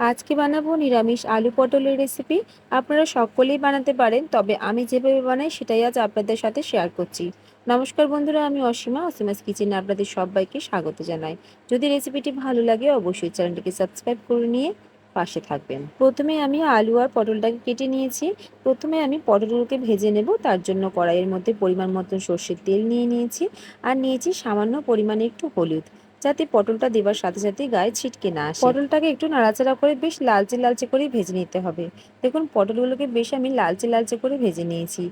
আজকে বানাবো নিরামিষ আলু পটলের রেসিপি আপনারা সকলেই বানাতে পারেন, তবে আমি যেভাবে বানাই সেটাই আজ আপনাদের সাথে শেয়ার করছি। নমস্কার বন্ধুরা, আমি অসীমা, অসীমাস কিচেনে আপনাদের সবাইকে স্বাগত জানাই। যদি রেসিপিটি ভালো লাগে, অবশ্যই চ্যানেলটিকে সাবস্ক্রাইব করে নিয়ে পাশে থাকবেন। প্রথমে আমি আলু আর পটলটাকে কেটে নিয়েছি। প্রথমে আমি পটলগুলোকে ভেজে নেব, তার জন্য কড়াইয়ের মধ্যে পরিমাণ মতন সর্ষের তেল নিয়ে নিয়েছি। আর নিয়েছি সামান্য পরিমাণে একটু হলুদ। যাতে পটলটা দেবার সাথে সাথে গায়ে ছিটকে না আসে। পটলটাকে একটু নাড়াচাড়া করে বেশ লালচে লালচে করে ভেজে নিতে হবে। দেখুন, পটলগুলোকে বেশ আমি লালচে লালচে করে ভেজে নিয়েছি।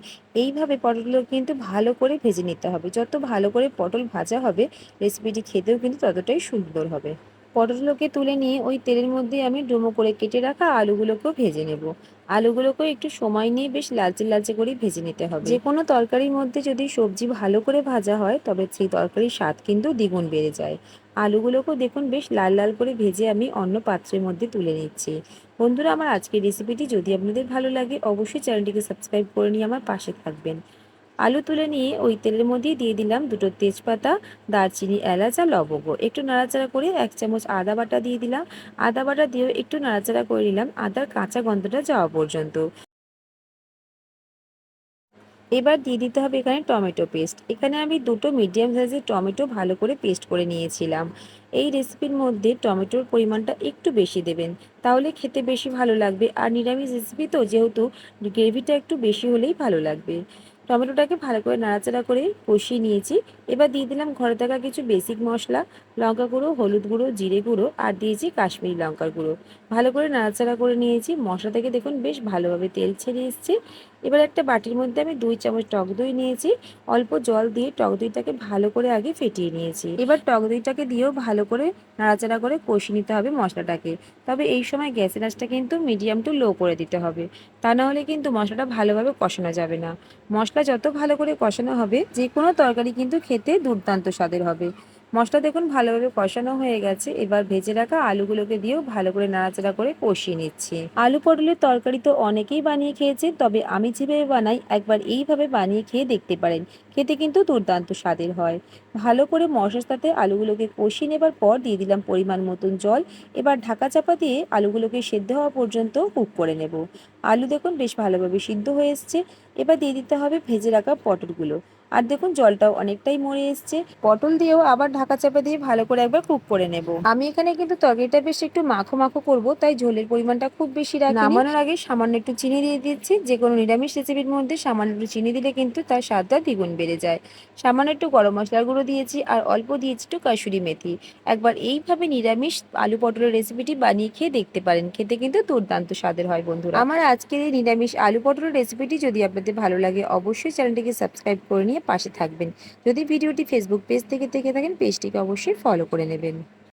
এইভাবে পটলগুলো কিন্তু ভালো করে ভেজে নিতে হবে। যত ভালো করে পটল ভাজা হবে, রেসিপিটি খেতেও কিন্তু ততটাই সুন্দর হবে। পটলগুলোকে তুলে নিয়ে ওই তেলের মধ্যে আমি ডুমো করে কেটে রাখা আলুগুলোকেও ভেজে নেব। আলুগুলোকেও একটু সময় নিয়ে বেশ লালচে লালচে করে ভেজে নিতে হবে। যে কোনো তরকারির মধ্যে যদি সবজি ভালো করে ভাজা হয়, তবে সেই তরকারির স্বাদ কিন্তু দ্বিগুণ বেড়ে যায়। আলুগুলোকেও দেখুন বেশ লাল লাল করে ভেজে আমি অন্য পাত্রের মধ্যে তুলে নিচ্ছি। বন্ধুরা, আমার আজকের রেসিপিটি যদি আপনাদের ভালো লাগে, অবশ্যই চ্যানেলটিকে সাবস্ক্রাইব করে নিয়ে আমার পাশে থাকবেন। আলু তুলে নিয়ে ওই তেলের মধ্যে দিয়ে দিলাম দুটো তেজপাতা, দারচিনি, এলাচ আর লবঙ্গ। একটু নাড়াচাড়া করে এক চামচ আদা বাটা দিয়ে দিলাম। আদা বাটা দিয়েও একটু নাড়াচাড়া করে নিলাম আদার কাঁচা গন্ধটা যাওয়া পর্যন্ত। এবার দিয়ে দিতে হবে এখানে টমেটো পেস্ট। এখানে আমি দুটো মিডিয়াম সাইজের টমেটো ভালো করে পেস্ট করে নিয়েছিলাম। এই রেসিপির মধ্যে টমেটোর পরিমাণটা একটু বেশি দেবেন, তাহলে খেতে বেশি ভালো লাগবে। আর নিরামিষ রেসিপি তো যেহেতু, গ্রেভিটা একটু বেশি হলেই ভালো লাগবে। টমেটোটাকে ভালো করে নাড়াচাড়া করে কষিয়ে নিয়েছি। এবার দিয়ে দিলাম ঘরে থাকা কিছু বেসিক মশলা, লঙ্কা গুঁড়ো, হলুদ গুঁড়ো, জিরে গুঁড়ো আর দিয়েছি কাশ্মীরি লঙ্কার গুঁড়ো। ভালো করে নাড়াচাড়া করে নিয়েছি। মশলা থেকে দেখুন বেশ ভালোভাবে তেল ছেড়ে এসছে। এবার একটা বাটির মধ্যে আমি দুই চামচ টক দই নিয়েছি। অল্প জল দিয়ে টক দইটাকে ভালো করে আগে ফেটিয়ে নিয়েছি। এবার টক দইটাকে দিয়েও ভালো করে নাড়াচাড়া করে কষিয়ে নিতে হবে মশলাটাকে। তবে এই সময় গ্যাসের আঁচটা কিন্তু মিডিয়াম টু লো করে দিতে হবে। তা না হলে কিন্তু মশলাটা ভালোভাবে কষানো যাবে না। মশলা যত ভালো করে কষানো হবে যে কোনো তরকারি কিন্তু খেতে দুর্দান্ত স্বাদের হবে। মশলা দেখুন, ভালোভাবে কষানো হয়ে গেছে। এবার ভেজে রাখা আলুগুলোকে দিয়েও ভালো করে নাড়াচাড়া করে কষিয়ে নিচ্ছি। আলু পটলের তরকারি তো অনেকেই বানিয়ে খেয়েছে তবে আমি যেভাবে বানাই, একবার এইভাবে বানিয়ে খেয়ে দেখতে পারেন। খেতে কিন্তু দুর্দান্ত স্বাদের হয়। ভালো করে মশলার সাথে আলুগুলোকে কষিয়ে নেবার পর দিয়ে দিলাম পরিমাণ মতন জল। এবার ঢাকা চাপা দিয়ে আলুগুলোকে সেদ্ধ হওয়া পর্যন্ত কুক করে নেব। আলু দেখুন, বেশ ভালোভাবে সিদ্ধ হয়ে এসছে। এবার দিয়ে দিতে হবে ভেজে রাখা পটলগুলো। আর দেখুন, জলটাও অনেকটাই মরে এসছে। পটল দিয়েও আবার ঢাকা চাপা দিয়ে ভালো করে একবার কুক করে নেব। আমি এখানে কিন্তু তরকারিটা বেশ একটু মাখো মাখো করব, তাই ঝোলের পরিমাণটা খুব বেশি রাখি নামানোর আগে সামান্য একটু চিনি দিয়ে দিচ্ছি। যে কোনো নিরামিষ রেসিপির মধ্যে সামান্য একটু চিনি দিলে কিন্তু তার স্বাদটা দ্বিগুণ বেড়ে যায়। সামান্য একটু গরম মশলার গুঁড়ো দিয়েছি আর অল্প দিয়েছি একটু কাসুরি মেথি। একবার এইভাবে নিরামিষ আলু পটলের রেসিপিটি বানিয়ে খেয়ে দেখতে পারেন। খেতে কিন্তু দুর্দান্ত স্বাদের হয় বন্ধুরা। আমার আজকের এই নিরামিষ আলু পটলের রেসিপিটি যদি আপনাদের ভালো লাগে, অবশ্যই চ্যানেলটিকে সাবস্ক্রাইব করে নিয়ে পাশে থাকবেন। যদি ভিডিওটি ফেসবুক পেজ থেকে দেখে থাকেন পেজটিকে অবশ্যই ফলো করে নেবেন।